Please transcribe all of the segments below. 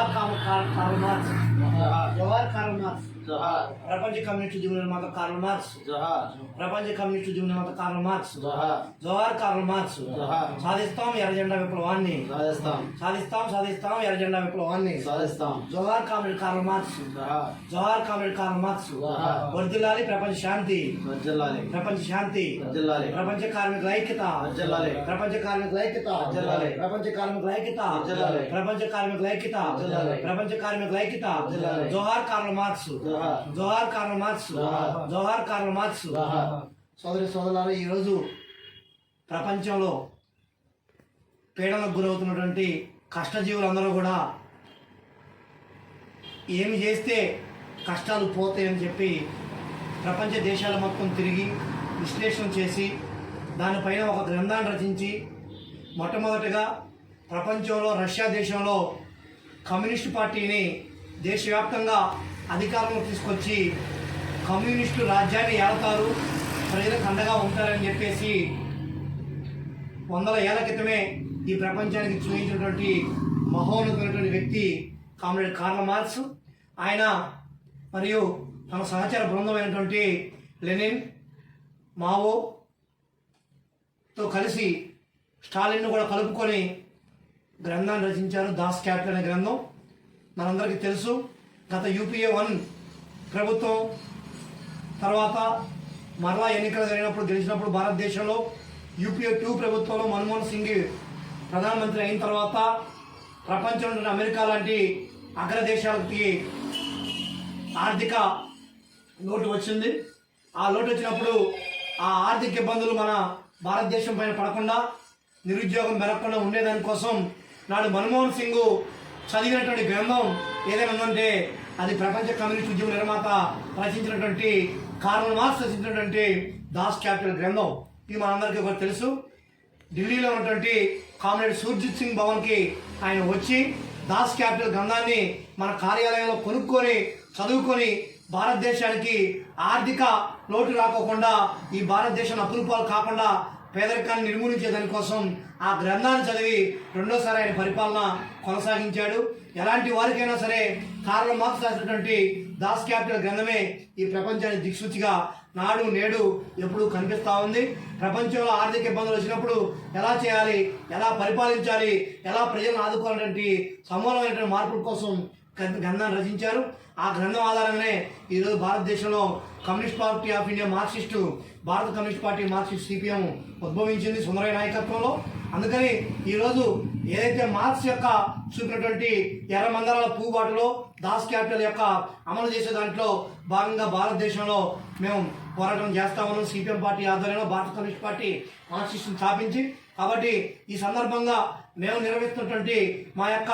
जोहार Karl Marx जोहार Karl Marx जोहार प्रपंच कम्युनिस्ट जीवन माता कार्ल मार्क्स जोहार प्रपंच కమ్యూనిస్టు జీవన మాత కార్ల్ మార్క్స్ జోహార్ కార్ల్ మార్క్స్ సాధిస్తాం ఎర్ర జెండా విప్లవాన్ని సాధిస్తాం సాధిస్తాం సాధిస్తాం ఎర్ర జెండా విప్లవాన్ని సాధిస్తాం జోహార్ కామ్రేడ్ కార్ల్ మార్క్స్ జోహార్ కామ్రేడ్ కార్ల్ మార్క్స్ వర్దిల్లాలి ప్రపంచ శాంతి వర్దిల్లాలి ప్రపంచ శాంతి వర్దిల్లాలి ప్రపంచ కార్మికుల ఐక్యత వర్దిల్లాలి ప్రపంచ కార్మికుల ఐక్యత వర్దిల్లాలి ప్రపంచ కార్మికుల ఐక్యత వర్దిల్లాలి ప్రపంచ కార్మికుల ఐక్యత ప్రపంచ కార్మికుల ఐక్యత. జోహార్ కార్ల్ మార్క్స్. జోహార్. Karl Marx. జోహార్. Karl Marx. సోదరి సోదరులారా ఈరోజు ప్రపంచంలో పీడనకు గురవుతున్నటువంటి కష్టజీవులందరూ కూడా ఏమి చేస్తే కష్టాలు పోతాయని చెప్పి ప్రపంచ దేశాల మొత్తం తిరిగి విశ్లేషణ చేసి దానిపైన ఒక గ్రంథాన్ని రచించి మొట్టమొదటిగా ప్రపంచంలో రష్యా దేశంలో కమ్యూనిస్ట్ పార్టీని దేశవ్యాప్తంగా అధికారంలో తీసుకొచ్చి కమ్యూనిస్టు రాజ్యాన్ని ఏడతారు ప్రజలకు అండగా ఉంటారని చెప్పేసి వందల ఏళ్ళ క్రితమే ఈ ప్రపంచానికి చూపించినటువంటి మహోన్నతమైనటువంటి వ్యక్తి కామ్రేడ్ కార్ల మార్క్స్. ఆయన మరియు తన సహచర బృందమైనటువంటి లెనిన్ మావో తో కలిసి స్టాలిన్ను కూడా కలుపుకొని గ్రంథాన్ని రచించారు దాస్ క్యాపిటల్ అనే గ్రంథం. మనందరికీ తెలుసు గత యూపీఏ వన్ ప్రభుత్వం తర్వాత మరలా ఎన్నికలు జరిగినప్పుడు గెలిచినప్పుడు భారతదేశంలో యూపీఏ టూ ప్రభుత్వంలో మన్మోహన్ సింగ్ ప్రధానమంత్రి అయిన తర్వాత ప్రపంచంలో అమెరికా లాంటి అగ్రదేశాలకి ఆర్థిక లోటు వచ్చింది. ఆ లోటు వచ్చినప్పుడు ఆ ఆర్థిక ఇబ్బందులు మన భారతదేశం పైన పడకుండా నిరుద్యోగం పెరగకుండా ఉండేదానికోసం నాడు మన్మోహన్ సింగ్ చదివినటువంటి గ్రంథం ఏదైనా ఉందంటే అది ప్రపంచ కమ్యూనిస్ట్ ఉద్యమ నిర్మాత రచించినటువంటి కార్ల్ మార్క్స్ రచించినటువంటి దాస్ క్యాపిటల్ గ్రంథం. ఇది మనందరికీ ఒకటి తెలుసు. ఢిల్లీలో ఉన్నటువంటి కామ్రేడ్ సూర్జిత్ సింగ్ భవన్కి ఆయన వచ్చి దాస్ క్యాపిటల్ గ్రంథాన్ని మన కార్యాలయంలో కొనుక్కొని చదువుకొని భారతదేశానికి ఆర్థిక లోటు రాకోకుండా ఈ భారతదేశం అపురూపాలు కాకుండా పేదరికాన్ని నిర్మూలించే దానికోసం ఆ గ్రంథాన్ని చదివి రెండోసారి ఆయన పరిపాలన కొనసాగించాడు. ఎలాంటి వారికైనా సరే కార్ల మార్క్స్ రాసినటువంటి దాస్ క్యాపిటల్ గ్రంథమే ఈ ప్రపంచానికి దిక్సూచిగా నాడు నేడు ఎప్పుడు కనిపిస్తా ఉంది. ప్రపంచంలో ఆర్థిక ఇబ్బందులు వచ్చినప్పుడు ఎలా చేయాలి ఎలా పరిపాలించాలి ఎలా ప్రజలను ఆదుకోవాలనేటువంటి సమూలమైనటువంటి మార్పుల కోసం గ్రంథాన్ని రచించారు. ఆ గ్రంథం ఆధారంగానే ఈరోజు భారతదేశంలో communist party of India Marxist భారత కమ్యూనిస్ట్ పార్టీ మార్క్సిస్ట్ సిపిఎం ఉద్భవించింది సుందరయ్య నాయకత్వంలో. అందుకని ఈరోజు ఏదైతే మార్క్స్ యొక్క చూపినటువంటి ఎర్ర మందరాల పూబాటులో దాస్ క్యాపిటల్ యొక్క అమలు చేసే దాంట్లో భాగంగా భారతదేశంలో మేము పోరాటం చేస్తా ఉన్నాం. సిపిఎం పార్టీ ఆధ్వర్యంలో భారత కమ్యూనిస్ట్ పార్టీ మార్క్సిస్ట్ని స్థాపించి. కాబట్టి ఈ సందర్భంగా మేము నిర్వహిస్తున్నటువంటి మా యొక్క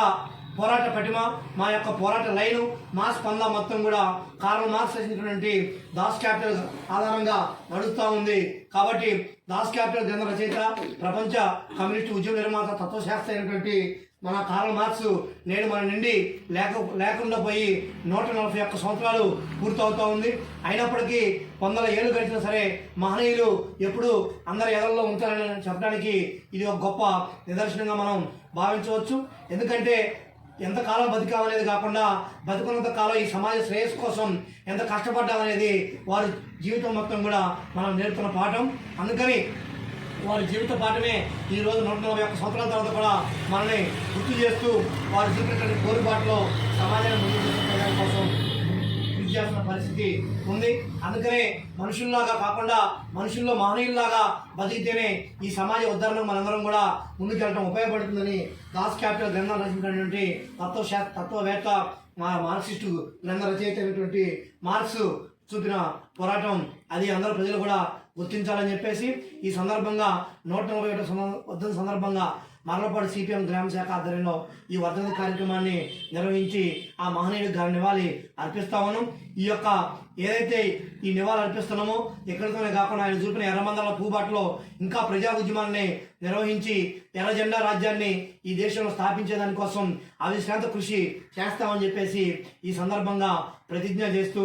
పోరాట పటిమ మా యొక్క పోరాట లైను మా స్పంద మొత్తం కూడా కార్ల మార్క్స్ రచించినటువంటి దాస్ క్యాపిటల్ ఆధారంగా నడుస్తూ ఉంది. కాబట్టి దాస్ క్యాపిటల్ గ్రంథ రచయిత ప్రపంచ కమ్యూనిస్ట్ ఉద్యమ నిర్మాత తత్వశాస్త్ర అయినటువంటి మన కార్ల్ మార్క్స్ నేడు మన నుండి లేక లేకుండా పోయి నూట నలభై ఒక్క సంవత్సరాలు పూర్తవుతూ ఉంది. అయినప్పటికీ వందల ఏళ్ళు గడిచినా సరే మహనీయులు ఎప్పుడు అందరి ఎదల్లో ఉంటారని చెప్పడానికి ఇది ఒక గొప్ప నిదర్శనంగా మనం భావించవచ్చు. ఎందుకంటే ఎంతకాలం బతికామనేది కాకుండా బతుకున్నంత కాలం ఈ సమాజ శ్రేయస్సు కోసం ఎంత కష్టపడ్డామనేది వారి జీవితం మొత్తం కూడా మనం నేర్పుతున్న పాఠం. అందుకని వారి జీవిత పాఠమే ఈ రోజు నూట నలభై ఒక్క సంవత్సరాల తర్వాత కూడా మనల్ని గుర్తు చేస్తూ వారు చూపినటువంటి కోరిబాటులో సమాజాన్ని ముందుకు కోసం చేస్తున్న పరిస్థితి ఉంది. అందుకనే మనుషుల్లాగా కాకుండా మనుషుల్లో మహనీయుల్లాగా బతికితేనే ఈ సమాజ ఉద్ధరణకు మనందరం కూడా ముందుకెళ్ళడం ఉపయోగపడుతుందని దాస్ క్యాపిటల్ గ్రంథం రచించినటువంటి తత్వశా తత్వవేత్త మా మార్క్సిస్టు గ్రంథ రచయిత అయినటువంటి మార్క్స్ చూపిన పోరాటం అది అందరూ ప్రజలు కూడా గుర్తించాలని చెప్పేసి ఈ సందర్భంగా నూట నలభై ఒకటి సందర్భంగా మరలపాడు సిపిఎం గ్రామ శాఖ ఆధ్వర్యంలో ఈ వర్ధంతి కార్యక్రమాన్ని నిర్వహించి ఆ మహనీయుడి గారి నివాళి అర్పిస్తా ఉన్నాం. ఈ యొక్క ఏదైతే ఈ నివాళి అర్పిస్తున్నామో ఇక్కడితోనే కాకుండా ఆయన చూపిన ఎర్రమందల పూబాటలో ఇంకా ప్రజా ఉద్యమాన్ని నిర్వహించి ఎర్ర జెండా రాజ్యాన్ని ఈ దేశంలో స్థాపించే దానికోసం అవిశ్రాంత కృషి చేస్తామని చెప్పేసి ఈ సందర్భంగా ప్రతిజ్ఞ చేస్తూ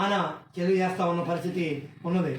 ఆయన తెలియజేస్తా ఉన్న పరిస్థితి ఉన్నది.